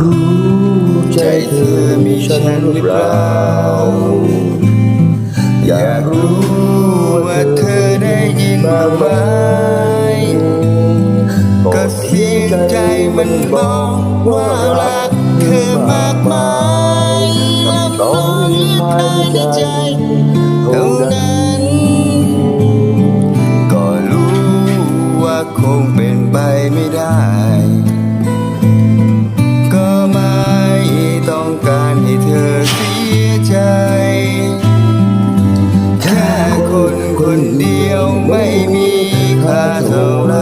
รู้ใจเธอมีฉันหรือเปล่า อยากรู้ว่าเธอได้ยินบ้างไหมก็เสียงใจมันบอกว่ารักเธอมากมายลำน้องภายในใจเท่านั้น เสียใจ แค่คนคนเดียวไม่มีค่าเท่าไร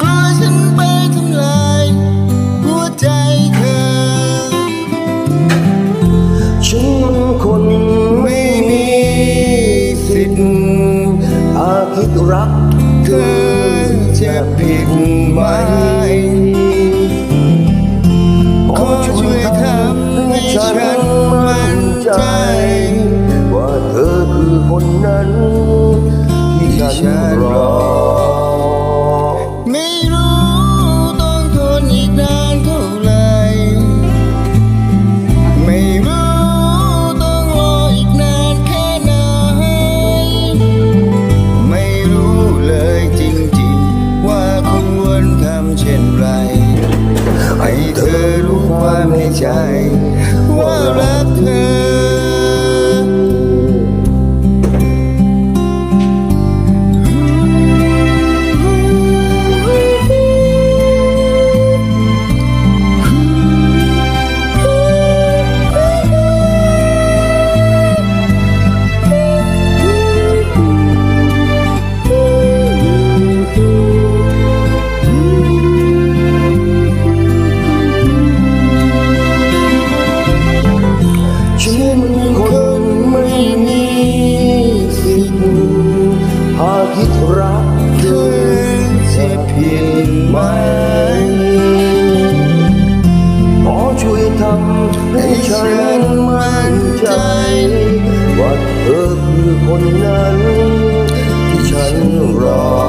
กลัวฉันไปทำลายหัวใจเธอ ฉันมันคนไม่มีสิทธิ์อาคิดรักเธอจะผิดไหม คนนั้นที่ฉันรอ ไม่รู้ต้องทนอีกนานเท่าไหร่ไม่รู้ต้องรออีกนานแค่ไหน ไม่รู้เลยจริงๆ ว่าควรทำเช่นไร ให้เธอรู้ความในใจ ว่ารักเธอ คนไม่มีสิทธิ์หากคิดรักเธอจะผิดไหมขอช่วยทำให้ฉันมั่นใจ ว่าเธอคือคนนั้นที่ฉันรอ